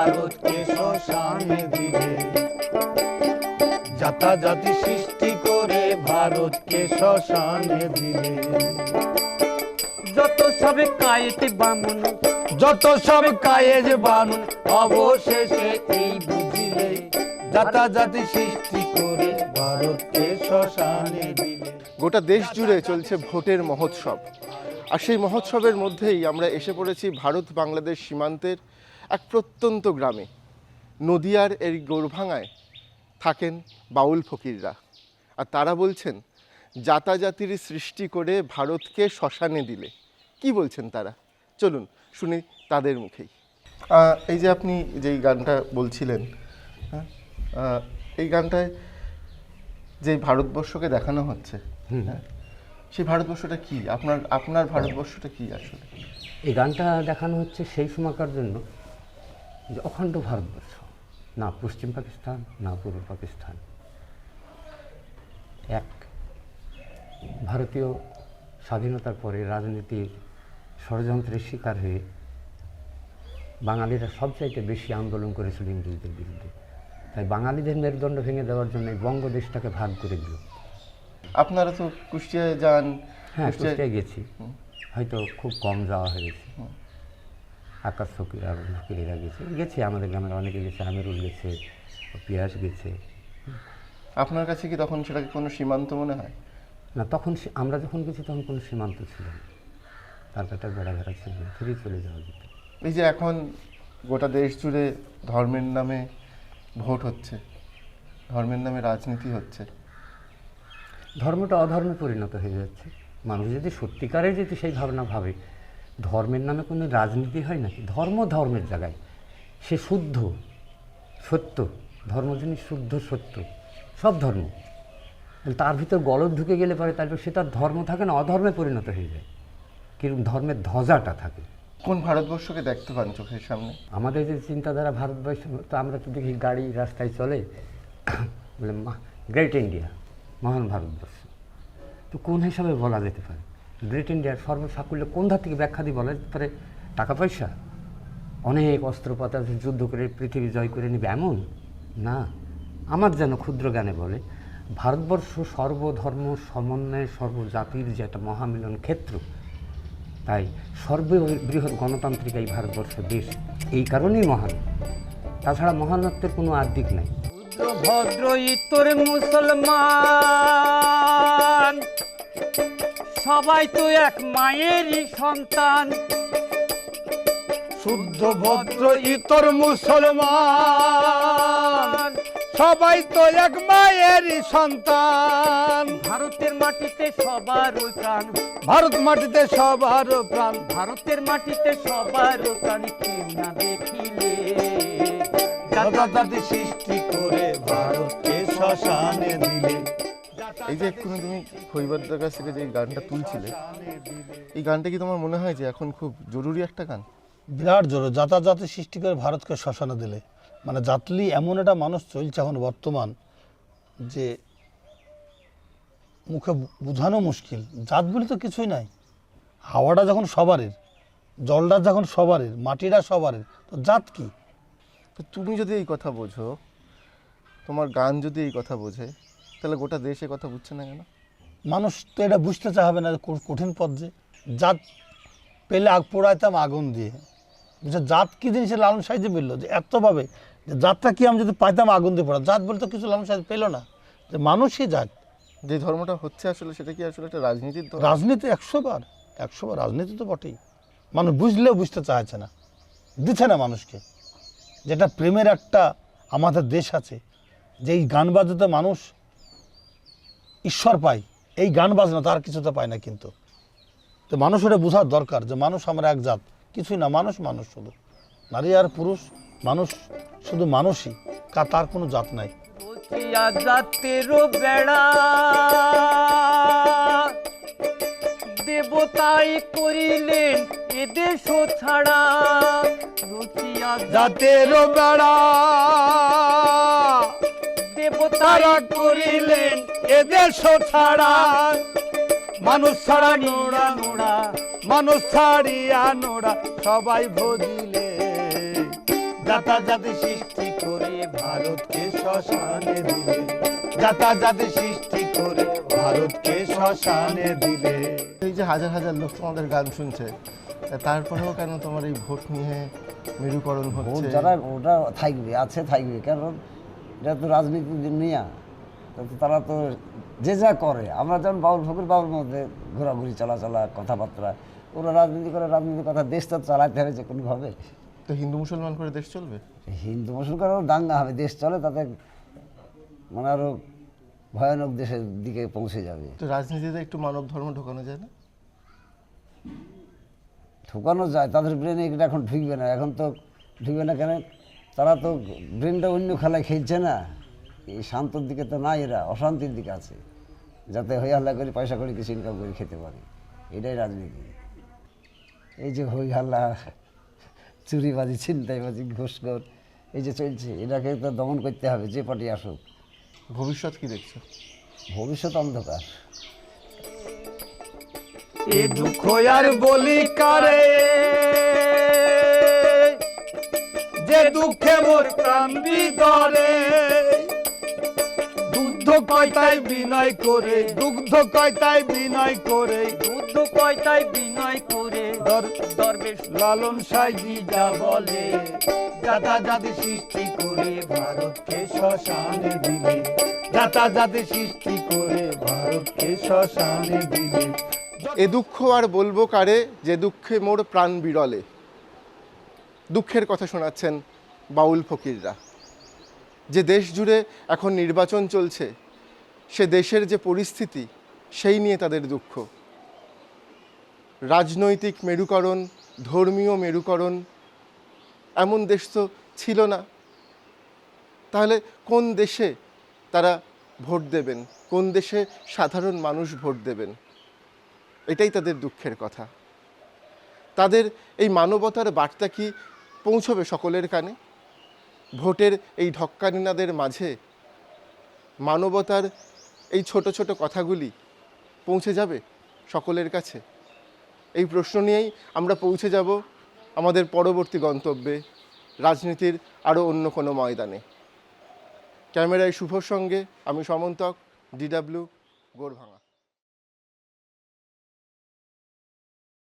ভারতকে সৃষ্টি করে ভারতকে যত কায়েতে বামন, যত সব কায়েজ অবশেষে এই বুঝিলে সৃষ্টি করে ভারতকে গোটা দেশ জুড়ে চলছে ভোটের মহোৎসব। আর সেই মহোৎসবের মধ্যেই আমরা এসে পড়েছি ভারত বাংলাদেশ সীমান্তের এক প্রত্যন্ত গ্রামে। নদিয়ার এই গোরভাঙায় থাকেন বাউল ফকিররা। আর তারা বলছেন জাতাজাতির সৃষ্টি করে ভারতকে শ্মশানে দিলে। কি বলছেন তারা? চলুন শুনি তাদের মুখেই। এই যে আপনি যেই গানটা বলছিলেন হ্যাঁ এই গানটায় যে ভারতবর্ষকে দেখানো হচ্ছে হ্যাঁ, সেই ভারতবর্ষটা কি? আপনার আপনার ভারতবর্ষটা কি আসলে? এই গানটা দেখানো হচ্ছে সেই সময়কার জন্য। যে অখণ্ড ভারতবর্ষ না পশ্চিম পাকিস্তান না পূর্ব পাকিস্তান। এক ভারতীয় স্বাধীনতার পরে রাজনীতির ষড়যন্ত্রের শিকার হয়ে বাঙালিরা সবচাইতে বেশি আন্দোলন করেছিল ইংরেজদের বিরুদ্ধে। তাই বাঙালিদের মেরুদণ্ড ভেঙে দেওয়ার জন্য এই বঙ্গদেশটাকে ভাগ করে দিল। আপনারা তো কুষ্টিয়ায় যান হ্যাঁ কুষ্টিয়ায় গেছি। হয়তো খুব কম যাওয়া হয়েছে। আকাশ ফকির আর ফকিরেরা গেছে। গেছে আমাদের গ্রামের অনেকে গেছে আমিরুল গেছে পিয়াস গেছে। আপনার কাছে কি তখন সেটাকে কোনো সীমান্ত মনে হয়? না তখন সে- আমরা যখন গেছি তখন কোনো সীমান্ত ছিল না। তার কাটা বেড়া ঘেরা ছিল না ফিরে চলে যাওয়া যেত। এই যে এখন গোটা দেশ জুড়ে ধর্মের নামে ভোট হচ্ছে ধর্মের নামে রাজনীতি হচ্ছে। ধর্মটা অধর্মে পরিণত হয়ে যাচ্ছে। মানুষ যদি সত্যিকারের যদি সেই ভাবনা ভাবে ধর্মের নামে কোনো রাজনীতি হয় নাকি? ধর্ম ধর্মের জায়গায়। সে শুদ্ধ সত্য। ধর্ম জিনিস শুদ্ধ সত্য। সব ধর্ম। তার ভিতর গলদ ঢুকে গেলে পরে তাহলে সে তার ধর্ম থাকে না অধর্মে পরিণত হয়ে যায়। কীরকম ধর্মের ধ্বজাটা থাকে। কোন ভারতবর্ষকে দেখতে পান চোখের সামনে? আমাদের যে চিন্তাধারা ভারতবর্ষ তো আমরা তো দেখি গাড়ি রাস্তায় চলে। বলে গ্রেট ইন্ডিয়া মহান ভারতবর্ষ। তো কোন হিসাবে বলা যেতে পারে? গ্রেট ইন্ডিয়ার সর্বসাকুল্য কোন ধার থেকে ব্যাখ্যা দিয়ে বলা তারপরে টাকা পয়সা। অনেক অস্ত্রপাত যুদ্ধ করে পৃথিবী জয় করে নেবে। এমন? না। আমার যেন ক্ষুদ্র জ্ঞানে বলে, ভারতবর্ষ সর্বধর্ম সমন্বয় সর্বজাতির যে একটা মহামিলন ক্ষেত্র, তাই সর্ববৃহৎ গণতান্ত্রিক এই ভারতবর্ষ দেশ এই কারণেই মহান। তাছাড়া মহানত্বের কোনো আদিক নাই। ভদ্র, ইতর, মুসলমান সবাই তো এক মায়েরই সন্তান। শুদ্ধ ভদ্র ইতর মুসলমান। সবাই তো এক মায়েরই সন্তান। ভারতের মাটিতে সবার প্রাণ। ভারত মাটিতে সবার প্রাণ। ভারতের মাটিতে সবার প্রাণ কেউ না দেখিলে? জাতি সৃষ্টি করে ভারতকে শ্মশানে দিলে। এই যে এক্ষুনি তুমি হৈবাদ্দার কাছ থেকে যে গানটা তুলছিলে এই গানটা কি তোমার মনে হয় যে এখন খুব জরুরি একটা গান? বিরাট জোর জাতাজাতি সৃষ্টি করে ভারতকে শ্মশানে দিলে। মানে জাতলি এমন একটা মানুষ চলছে এখন বর্তমান যে মুখে বোঝানো মুশকিল। জাত বলে তো কিছুই নাই। হাওয়াটা যখন সবারের জলটা যখন সবারের মাটিটা সবারের তো জাত কি? তুমি যদি এই কথা বোঝো তোমার গান যদি এই কথা বোঝে তাহলে গোটা দেশে কথা বুঝছে না কেন? মানুষ তো এটা বুঝতে চাবে না কঠিন পথ যে। জাত পেলে আগ পোড়াইতাম আগুন দিয়ে। বুঝছে জাত কি জিনিসের লালন সাহিত্য মিললো? যে এতভাবে যে জাতটা কি আমি যদি পাইতাম আগুন দিয়ে পড়া জাত বলতে কিছু লালন সাহিত্য পেল না। যে মানুষই জাত। যে ধর্মটা হচ্ছে আসলে সেটা কি আসলে একটা রাজনীতির রাজনীতি একশো বার একশো বার রাজনীতি তো বটেই। মানুষ বুঝলেও বুঝতে চাইছে না। দিচ্ছে না মানুষকে। যেটা প্রেমের একটা আমাদের দেশ আছে যে এই গান বাজাতে মানুষ ঈশ্বর পাই, এই গান বাজনা তার কিছুতে পায় না কিন্তু। তো মানুষ ওটা বোঝার দরকার যে মানুষ আমরা এক জাত, কিছুই না, মানুষ মানুষ শুধু। নারী আর পুরুষ, মানুষ শুধু মানুষই, কা তার কোনো জাত নাই। দেবতাই করিলেন এদেশ ছাড়া। জাতের বেড়া দেবতারা করিলেন এদেশ ছাড়া মানুষ ছাড়া নোড়া নোড়া মানুষ ছাড়িয়া নোড়া সবাই ভজিলে। যাতাযাত সৃষ্টি করে ভারতকে শ্মশানে দিলে। যাতাযাত সৃষ্টি করে ভারতকে শ্মশানে দিলে। এই যে হাজার হাজার লোক তোমাদের গান শুনছে তারপরেও কেন তোমার এই ভোট নিয়ে মেরুকরণ ভোট হচ্ছে? যারা ওটা থাকবে আছে থাকবে কারণ এটা তো রাজনীতির দুনিয়া। তো তারা তো যে যা করে আমরা যেমন বাউল ফকির বাবুর মধ্যে ঘোরাঘুরি চলাচলা কথাবার্তা ওরা রাজনীতি করে রাজনীতির কথা দেশ তো চালাতে হবে যে কোনোভাবে। তো হিন্দু মুসলমান করে দেশ চলবে? হিন্দু মুসলমানও দাঙ্গা হবে দেশ চলে তাতে মানে আরও ভয়ানক দেশের দিকে পৌঁছে যাবে। তো রাজনীতিতে একটু মানব ধর্ম ঢোকানো যায় না? ঠোকানো যায় তাদের ব্রেনে এটা এখন ঢুকবে না এখন তো ঢুকবে না কেন? তারা তো ব্রেনটা অন্য খেলায় খেলছে না। এই শান্তর দিকে তো না এরা অশান্তির দিকে আছে। যাতে হই হাল্লা করে পয়সা করে কিছু ইনকাম করে খেতে পারে। এটাই রাজনীতি। এই যে হই হাল্লা চুরিবাজি ছিনতাইবাজি ঘুষখোর এই যে চলছে এটাকে তো দমন করতে হবে যে পার্টি আসুক। ভবিষ্যৎ কি দেখছ? ভবিষ্যৎ অন্ধকার। এ দুঃখ আর বলি কারে? যে দুঃখে মোর প্রাণ বিদরে দুগ্ধ কয়তাই বিনয় করে, দুগ্ধ কয়তাই বিনয় করে বুদ্ধ কয়তায় বিনয় করে। দরবেশ লালন সাইজি যা বলে, যাতাযাত সৃষ্টি করে ভারতকে শ্মশানে দিলে। যাতাযাত সৃষ্টি করে ভারতকে শ্মশানে দিলে। এ দুঃখ আর বলব কারে, যে দুঃখে মোর প্রাণ বিরলে। দুঃখের কথা শোনাচ্ছেন বাউল ফকিররা। যে দেশ জুড়ে এখন নির্বাচন চলছে, সে দেশের যে পরিস্থিতি, সেই নিয়ে তাদের দুঃখ। রাজনৈতিক মেরুকরণ, ধর্মীয় মেরুকরণ, এমন দেশ তো ছিল না। তাহলে কোন দেশে তারা ভোট দেবেন? কোন দেশে সাধারণ মানুষ ভোট দেবেন? এটাই তাদের দুঃখের কথা। তাদের এই মানবতার বার্তা কি পৌঁছবে সকলের কানে? ভোটের এই ঢক্কানিনাদের মাঝে মানবতার এই ছোট ছোট কথাগুলি পৌঁছে যাবে সকলের কাছে? এই প্রশ্ন নিয়েই আমরা পৌঁছে যাব আমাদের পরবর্তী গন্তব্যে, রাজনীতির আরও অন্য কোনো ময়দানে। ক্যামেরায় শুভর সঙ্গে আমি সমন্তক ডিডাব্লিউ গোরভাঙা।